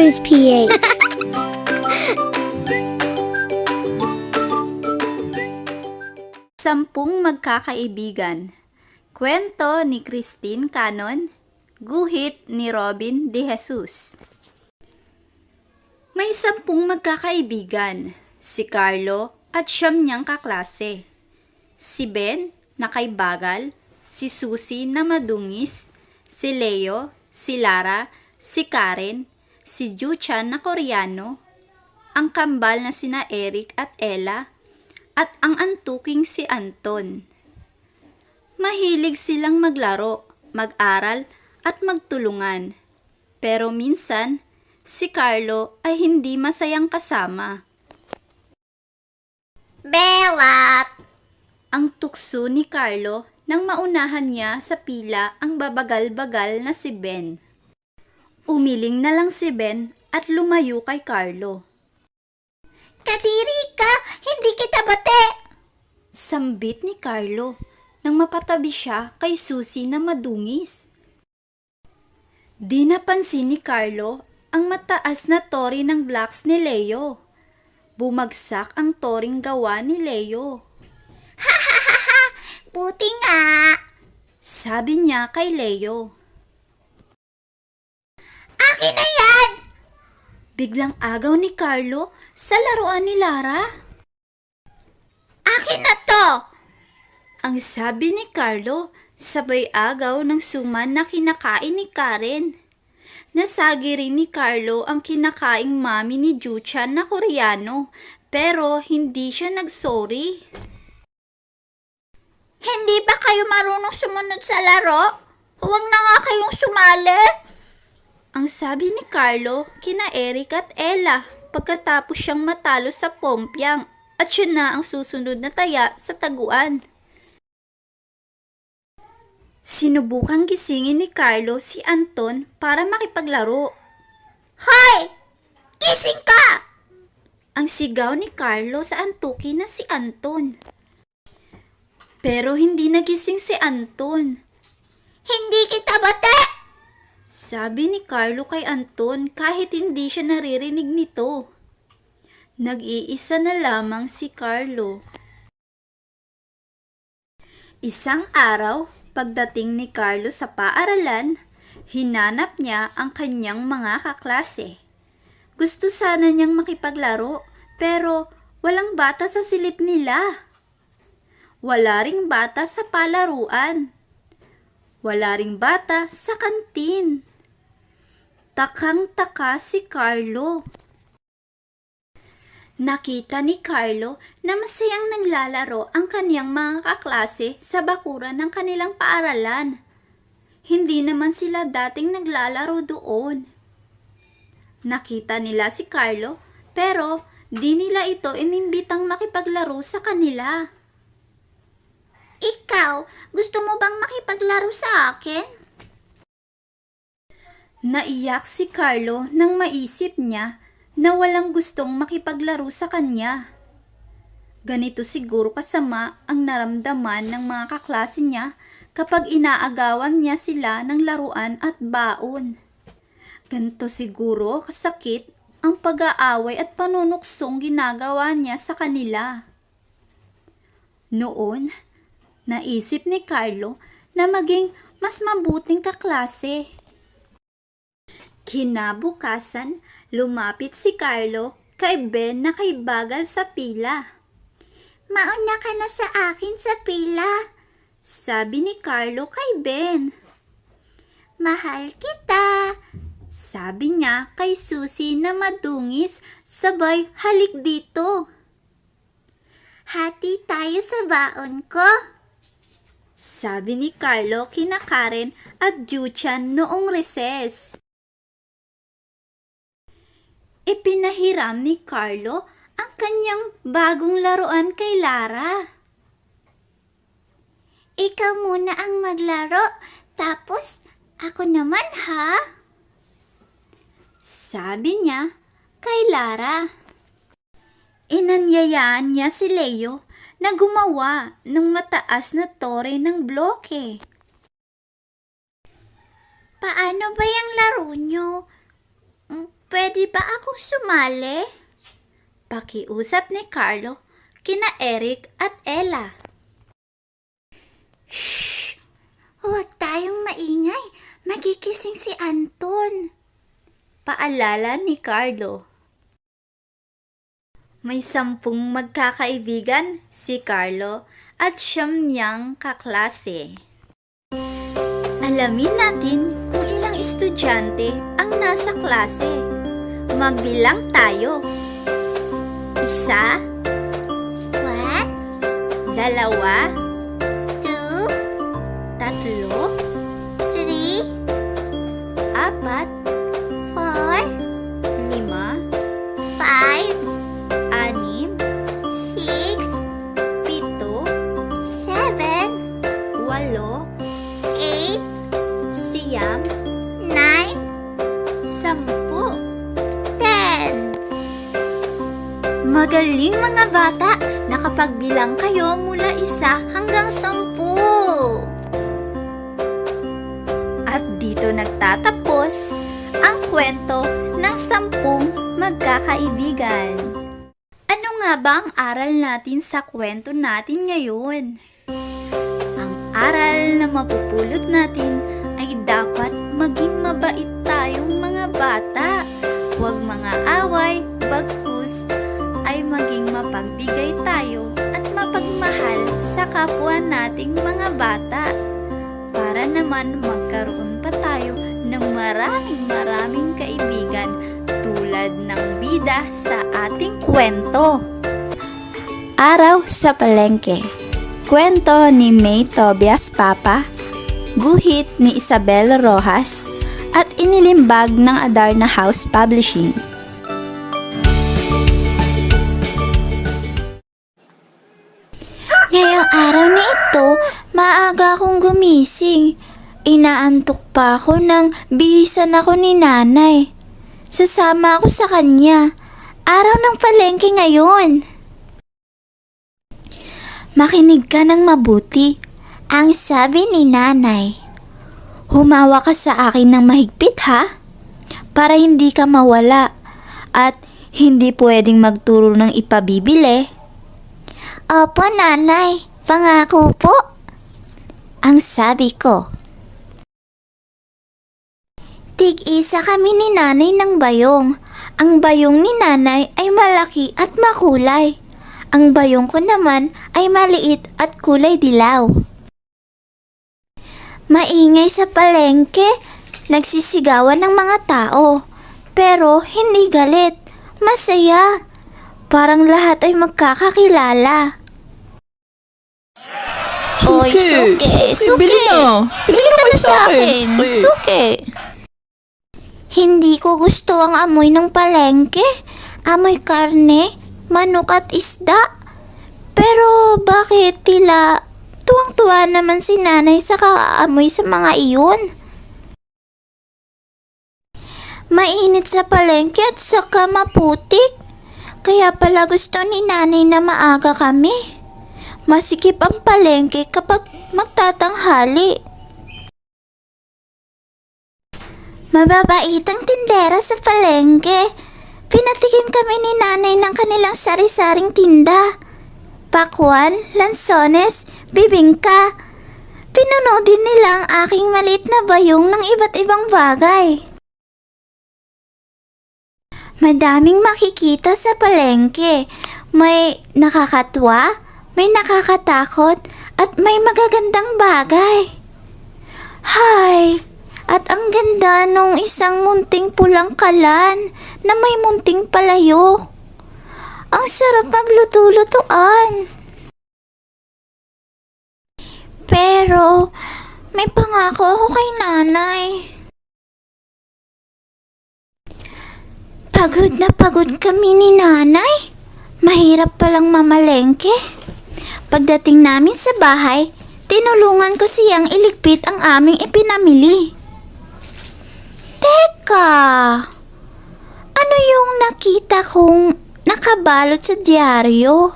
Cruise PH. Sampung magkakaibigan. Kwento ni Christine Canon. Guhit ni Robin De Jesus. May sampung magkakaibigan. Si Carlo at siyam niyang kaklase. Si Ben na kay Bagal, si Susie na madungis, si Leo, si Lara, si Karen, si Juchan na koreano, ang kambal na sina Eric at Ella, at ang antuking si Anton. Mahilig silang maglaro, mag-aral, at magtulungan. Pero minsan, si Carlo ay hindi masayang kasama. Bewat! Ang tukso ni Carlo nang maunahan niya sa pila ang babagal-bagal na si Ben. Umiling na lang si Ben at lumayo kay Carlo. Kadiri ka! Hindi kita bate! Sambit ni Carlo nang mapatabi siya kay Susie na madungis. Di napansin ni Carlo ang mataas na tori ng blocks ni Leo. Bumagsak ang toring gawa ni Leo. Puti nga! Sabi niya kay Leo. Akin na yan! Biglang agaw ni Carlo sa laruan ni Lara. Akin na to! Ang sabi ni Carlo, sabay agaw ng suman na kinakain ni Karen. Nasagi rin ni Carlo ang kinakaing mami ni Juchan na koreano, pero hindi siya nagsorry. Hindi ba kayo marunong sumunod sa laro? Huwag na nga kayong sumali! Ang sabi ni Carlo kina Eric at Ella pagkatapos siyang matalo sa pompyang at siya na ang susunod na taya sa taguan. Sinubukang gisingin ni Carlo si Anton para makipaglaro. Hoy! Gising ka! Ang sigaw ni Carlo sa antuki na si Anton. Pero hindi nagising si Anton. Hindi kita bate! Sabi ni Carlo kay Anton kahit hindi siya naririnig nito. Nag-iisa na lamang si Carlo. Isang araw, pagdating ni Carlo sa paaralan, hinanap niya ang kanyang mga kaklase. Gusto sana niyang makipaglaro, pero walang bata sa silid nila. Wala ring bata sa palaruan. Wala ring bata sa kantin. Takang-taka si Carlo. Nakita ni Carlo na masayang naglalaro ang kaniyang mga kaklase sa bakuran ng kanilang paaralan. Hindi naman sila dating naglalaro doon. Nakita nila si Carlo pero di nila ito inimbitang makipaglaro sa kanila. Ikaw, gusto mo bang makipaglaro sa akin? Naiyak si Carlo nang maisip niya na walang gustong makipaglaro sa kanya. Ganito siguro kasama ang naramdaman ng mga kaklase niya kapag inaagawan niya sila ng laruan at baon. Ganito siguro kasakit ang pag-aaway at panunuksong ginagawa niya sa kanila. Noon, naisip ni Carlo na maging mas mabuting kaklase. Kinabukasan, lumapit si Carlo kay Ben na kay bagal sa pila. Mauna ka na sa akin sa pila. Sabi ni Carlo kay Ben. Mahal kita. Sabi niya kay Susie na madungis, sabay halik dito. Hati tayo sa baon ko. Sabi ni Carlo kina Karen at Juchan noong reses. Ipinahiram ni Carlo ang kanyang bagong laruan kay Lara. Ikaw muna ang maglaro, tapos ako naman ha? Sabi niya kay Lara. Inanyayaan niya si Leo na gumawa ng mataas na tore ng bloke. Paano ba yung laro nyo? Pwede ba akong sumali? Pakiusap ni Carlo kina Eric at Ella. Huwag tayong maingay. Magigising si Anton. Paalala ni Carlo. May sampung magkakaibigan si Carlo at siyam niyang kaklase. Alamin natin kung ilang estudyante ang nasa klase. Magbilang tayo. Isa, One, dalawa, two, natin sa kwento natin ngayon? Ang aral na mapupulot natin ay dapat maging mabait tayong mga bata. Huwag mga away, bagkus, ay maging mapagbigay tayo at mapagmahal sa kapwa nating mga bata para naman magkaroon pa tayo ng maraming maraming kaibigan tulad ng bida sa ating kwento. Araw sa Palengke Kwento ni May Tobias Papa Guhit ni Isabel Rojas at inilimbag ng Adarna House Publishing. Ngayong araw na ito, maaga akong gumising. Inaantok pa ako nang bihisan ako ni nanay. Sasama ako sa kanya. Araw ng palengke ngayon. Makinig ka ng mabuti. Ang sabi ni nanay. Humawa ka sa akin ng mahigpit ha? Para hindi ka mawala. At hindi pwedeng magturo ng ipabibili. Opo, nanay. Pangako po. Ang sabi ko. Tig-isa kami ni nanay ng bayong. Ang bayong ni nanay ay malaki at makulay. Ang bayong ko naman ay maliit at kulay dilaw. Maingay sa palengke, nagsisigawan ng mga tao. Pero hindi galit, masaya. Parang lahat ay magkakakilala. Oy, suke, suke. Bili na. Bili ka na sa akin. Suke. Hindi ko gusto ang amoy ng palengke. Amoy karne, manok at isda. Pero bakit tila tuwang-tuwa naman si nanay sa kakaamoy sa mga iyon? Mainit sa palengke at saka maputik. Kaya pala gusto ni nanay na maaga kami. Masikip ang palengke kapag magtatanghali. Mababait ang tindera sa palengke. Pinatikim kami ni nanay ng kanilang sari-saring tinda. Pakwan, lansones, bibingka. Pinuno din nila ang aking maliit na bayong ng iba't ibang bagay. Madaming makikita sa palengke. May nakakatwa, may nakakatakot, at may magagandang bagay. Hay! At ang ganda nung isang munting pulang kalan na may munting palayok. Ang sarap magluto-lutuan. Pero, may pangako ako kay nanay. Pagod na pagod kami ni nanay. Mahirap palang mamalengke. Pagdating namin sa bahay, tinulungan ko siyang iligpit ang aming ipinamili. Teka! Ano yung nakita kong nakabalot sa diaryo?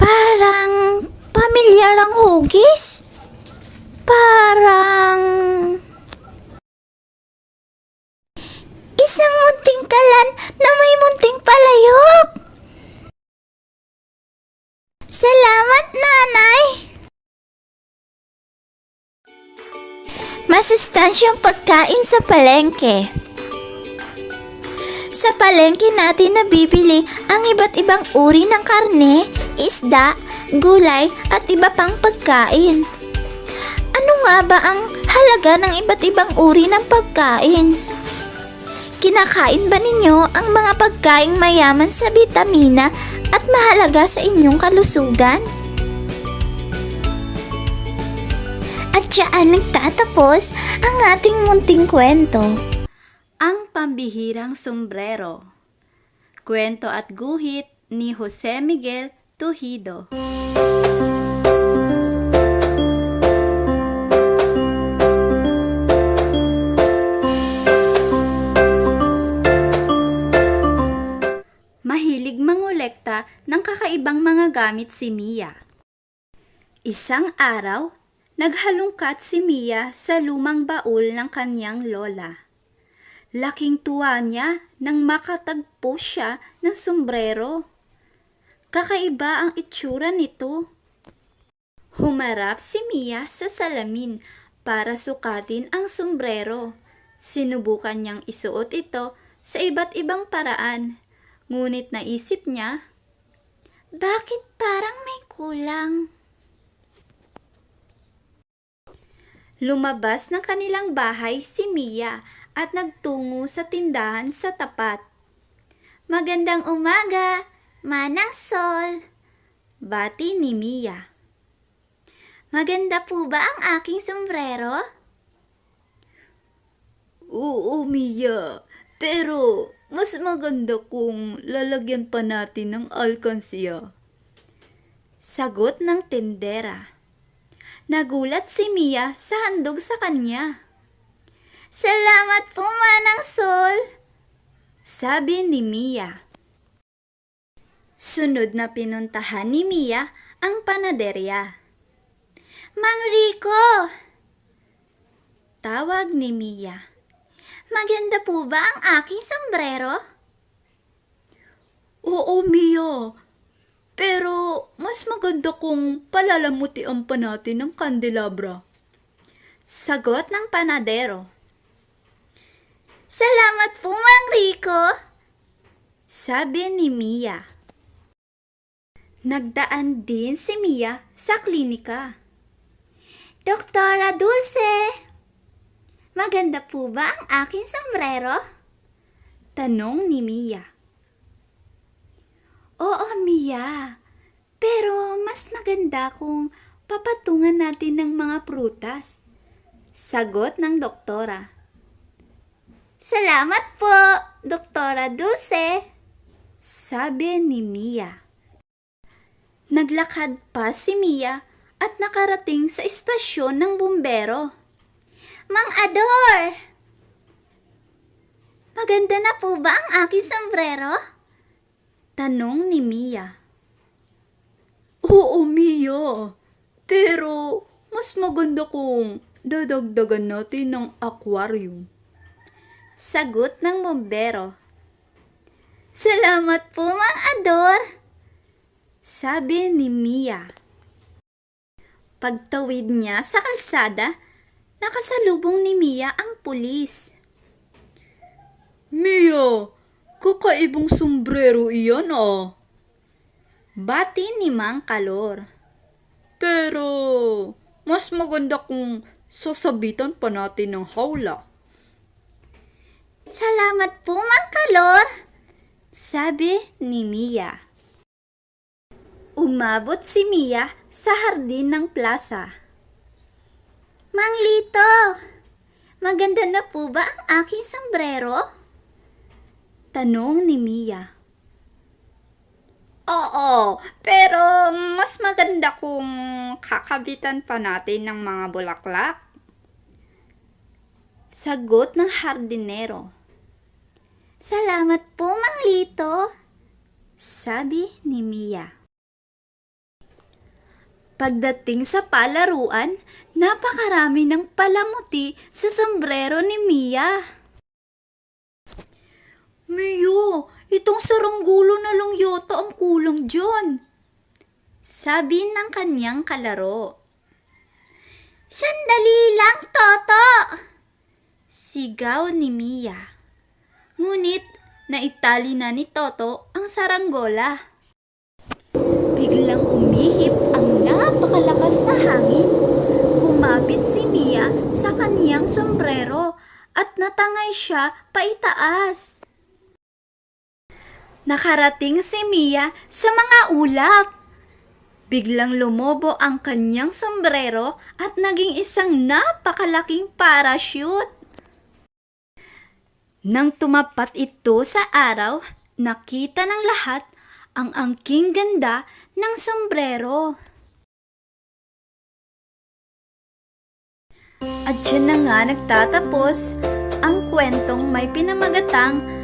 Parang pamilyar ang hugis? Parang... Isang munting kalan na may munting palayok! Salamat na! Masustansyang pagkain sa palengke. Sa palengke natin nabibili ang iba't ibang uri ng karne, isda, gulay at iba pang pagkain. Ano nga ba ang halaga ng iba't ibang uri ng pagkain? Kinakain ba ninyo ang mga pagkaing mayaman sa bitamina at mahalaga sa inyong kalusugan? At siyaan nagtatapos ang ating munting kwento. Ang pambihirang sombrero. Kwento at guhit ni Jose Miguel Tuhido. Mahilig mangolekta ng kakaibang mga gamit si Mia. Isang araw, naghalungkat si Mia sa lumang baul ng kanyang lola. Laking tuwa niya nang makatagpo siya ng sombrero. Kakaiba ang itsura nito. Humarap si Mia sa salamin para sukatin ang sombrero. Sinubukan niyang isuot ito sa iba't ibang paraan. Ngunit naisip niya, Bakit parang may kulang? Lumabas ng kanilang bahay si Mia at nagtungo sa tindahan sa tapat. Magandang umaga, Manang Sol. Bati ni Mia. Maganda po ba ang aking sombrero? Oo, Mia. Pero mas maganda kung lalagyan pa natin ng alkansya. Sagot ng tendera. Nagulat si Mia sa handog sa kanya. Salamat po, Manang Sol. Sabi ni Mia. Sunod na pinuntahan ni Mia ang panaderya. Mang Rico, Tawag ni Mia. maganda po ba ang aking sombrero? Oo, Mia. Pero mas maganda kung palalamutian pa natin ng kandelabra. Sagot ng panadero. Salamat po, Mang Rico. Sabi ni Mia. Nagdaan din si Mia sa klinika. Doktora Dulce, maganda po ba ang aking sombrero? Tanong ni Mia. Oo, Mia. Pero mas maganda kung Papatungan natin ng mga prutas. Sagot ng doktora. Salamat po, Doktora Dulce. Sabi ni Mia. Naglakad pa si Mia at nakarating sa istasyon ng bumbero. Mang Ador! Maganda na po ba ang aking sombrero? Tanong ni Mia. Oo, Mia. Pero mas maganda kung dadagdagan natin ng aquarium. Sagot ng bumbero. Salamat po, Mang Ador. Sabi ni Mia. Pagtawid niya sa kalsada, nakasalubong ni Mia ang pulis. Mia, kakaibong sombrero iyan ah. Bati ni Mang Kalor. Pero, mas maganda kung sasabitan pa natin ng hawla. Salamat po, Mang Kalor. Sabi ni Mia. Umabot si Mia sa hardin ng plaza. Mang Lito, maganda na po ba ang aking sombrero? Tanong ni Mia. Oo, pero mas maganda kung kakabitan pa natin ng mga bulaklak. Sagot ng hardinero. Salamat po, Mang Lito. Sabi ni Mia. Pagdating sa palaruan, napakarami ng palamuti sa sombrero ni Mia. Mio, itong saranggulo na lang yata ang kulang dyan. Sabi ng kanyang kalaro. Sandali lang, Toto! Sigaw ni Mia. Ngunit naitali na ni Toto ang saranggola. Biglang umihip ang napakalakas na hangin. Kumapit si Mia sa kaniyang sombrero at natangay siya paitaas. Nakarating si Mia sa mga ulap. Biglang lumobo ang kanyang sombrero at naging isang napakalaking parachute. Nang tumapat ito sa araw, nakita ng lahat ang angking ganda ng sombrero. At dyan na nga nagtatapos ang kwentong may pinamagatang ang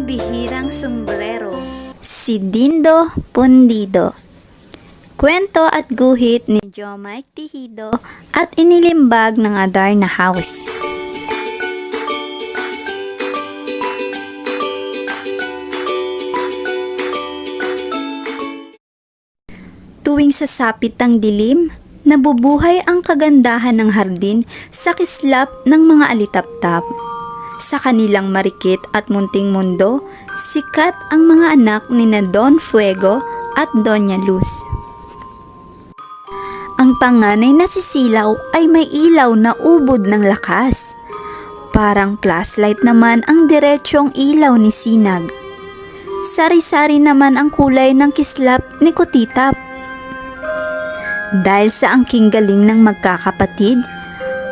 pambihirang sombrero. Si Dindo Pundido Kwento at guhit ni Jo Mike Tihido at inilimbag ng Adarna House. Tuwing sasapit ang dilim, nabubuhay ang kagandahan ng hardin sa kislap ng mga alitaptap. Sa kanilang marikit at munting mundo, sikat ang mga anak ni na Don Fuego at Doña Luz. Ang panganay na si Silaw ay may ilaw na ubod ng lakas. Parang flashlight naman ang diretsyong ilaw ni Sinag. Sari-sari naman ang kulay ng kislap ni Kutitap. Dahil sa angking galing ng magkakapatid,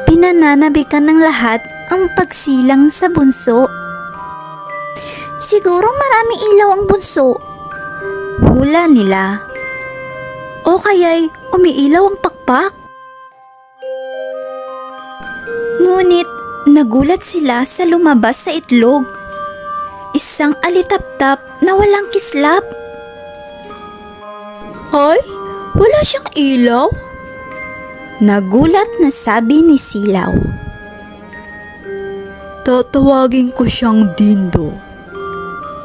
pinananabikan ng lahat ang pagsilang sa bunso. Siguro maraming ilaw ang bunso. Hula nila. O kaya'y umiilaw ang pakpak? Ngunit nagulat sila sa lumabas sa itlog. Isang alitaptap na walang kislap. Ay, wala siyang ilaw? Nagulat na sabi ni Silaw. Tatawagin ko siyang Dindo.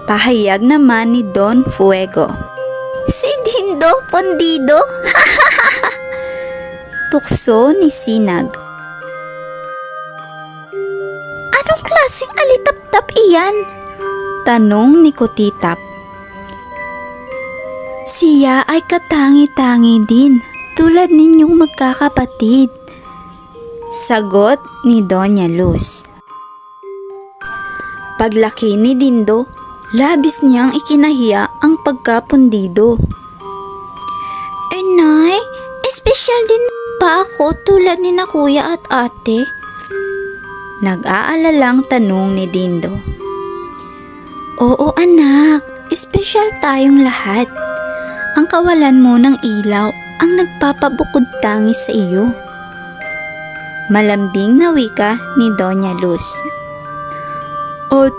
Pahayag naman ni Don Fuego. Si Dindo Pondido? Tukso ni Sinag. Anong klaseng alitap-tap iyan? Tanong ni Kutitap. Siya ay katangi-tangi din, tulad ninyong magkakapatid. Sagot ni Doña Luz. Paglaki ni Dindo, labis niyang ikinahiya ang pagkapundido. Eh nay, espesyal din pa ako tulad ni na kuya at ate? Nag-aalalang tanong ni Dindo. Oo anak, espesyal tayong lahat. Ang kawalan mo ng ilaw ang nagpapabukod tangi sa iyo. Malambing na wika ni Doña Luz. At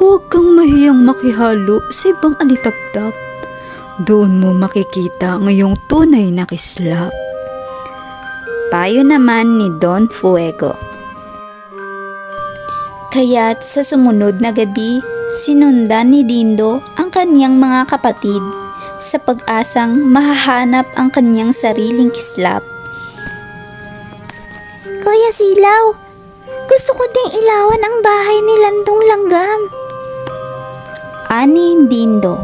huwag kang mahiyang makihalo sa ibang alitaptap. Doon mo makikita ngayong tunay na kislap. Payo naman ni Don Fuego. Kaya't sa sumunod na gabi, sinundan ni Dindo ang kanyang mga kapatid sa pag-asang mahahanap ang kanyang sariling kislap. Kuya Silaw, gusto ko ding ilawan ang bahay ni Landong Langgam. Ani Dindo.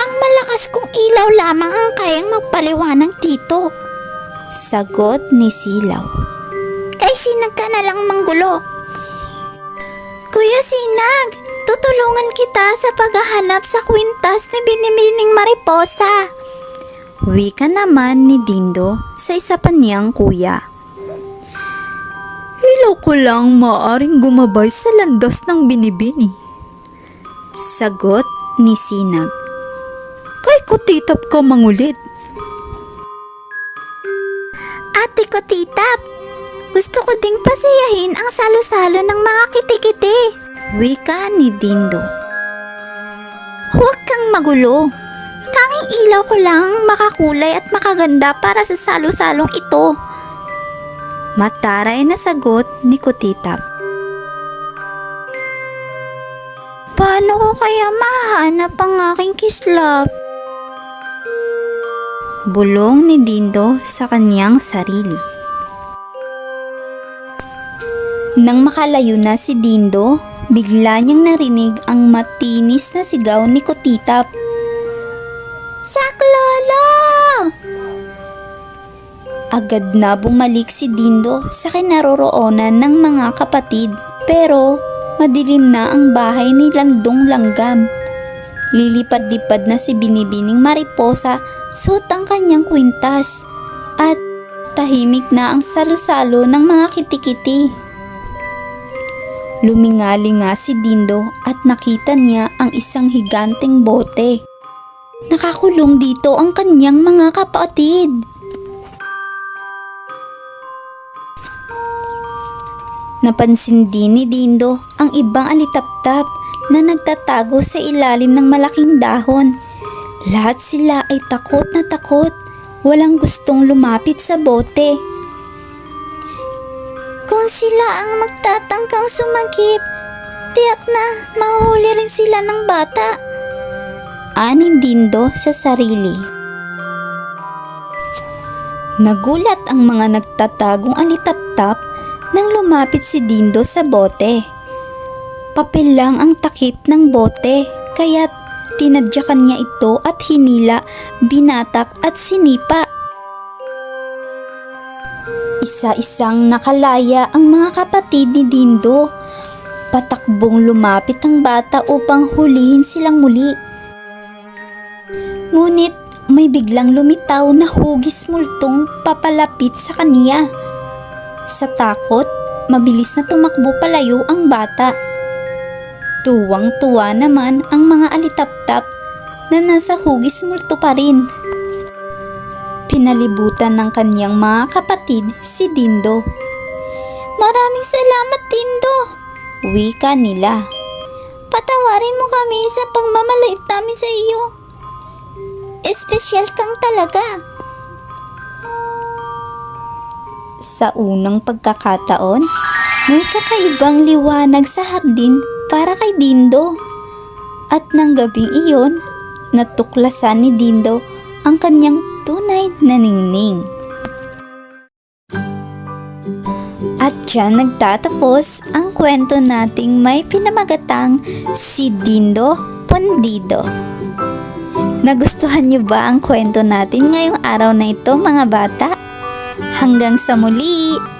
Ang malakas kong ilaw lamang ang kayang magpaliwanag dito. Sagot ni Silaw. Kay sinag ka na lang manggulo. Kuya Sinag, tutulungan kita sa paghahanap sa kwintas ni Binibining Mariposa. Wika naman ni Dindo sa isa pa niyang kuya. Ilaw ko lang maaring gumabay sa landas ng binibini. Sagot ni Sinag. Kay kutitap ka mangulit. Ate ko titap, gusto ko ding pasayahin ang salo-salo ng mga kitikiti. Wika ni Dindo. Huwag kang magulo. Tanging ilaw ko lang makakulay at makaganda para sa salo-salong ito. Mataray na sagot ni Kutitap. Paano ko kaya mahanap ang aking kislap? Bulong ni Dindo sa kanyang sarili. Nang makalayo na si Dindo, bigla niyang narinig ang matinis na sigaw ni Kutitap. Agad na bumalik si Dindo sa kinaroroonan ng mga kapatid pero madilim na ang bahay ni Landong Langgam. Lilipad-lipad na si Binibining Mariposa suot ang kanyang kwintas at tahimik na ang salo-salo ng mga kitikiti. Lumingali nga si Dindo at nakita niya ang isang higanteng bote. Nakakulong dito ang kanyang mga kapatid. Napansin din ni Dindo ang ibang alitaptap na nagtatago sa ilalim ng malaking dahon. Lahat sila ay takot na takot. Walang gustong lumapit sa bote. Kung sila ang magtatangkang sumagip, tiyak na mahuli rin sila ng bata. Anin Dindo sa sarili. Nagulat ang mga nagtatagong alitaptap nang lumapit si Dindo sa bote. Papel lang ang takip ng bote, kaya't tinadyakan niya ito at hinila, binatak at sinipa. Isa-isang nakalaya ang mga kapatid ni Dindo. Patakbong lumapit ang bata upang hulihin silang muli. Ngunit may biglang lumitaw na hugis multong papalapit sa kaniya. Sa takot, mabilis na tumakbo palayo ang bata. Tuwang-tuwa naman ang mga alitaptap na nasa hugis multo pa rin. Pinalibutan ng kanyang mga kapatid si Dindo. Maraming salamat, Tindo. Wika nila. Patawarin mo kami sa pagmamalait namin sa iyo. Espesyal kang talaga. Sa unang pagkakataon, may kakaibang liwanag sa hardin para kay Dindo. At nang gabing iyon, natuklasan ni Dindo ang kanyang tunay na ningning. At dyan nagtatapos ang kwento nating may pinamagatang si Dindo Pondido. Nagustuhan niyo ba ang kwento natin ngayong araw na ito mga bata? Hanggang sa muli!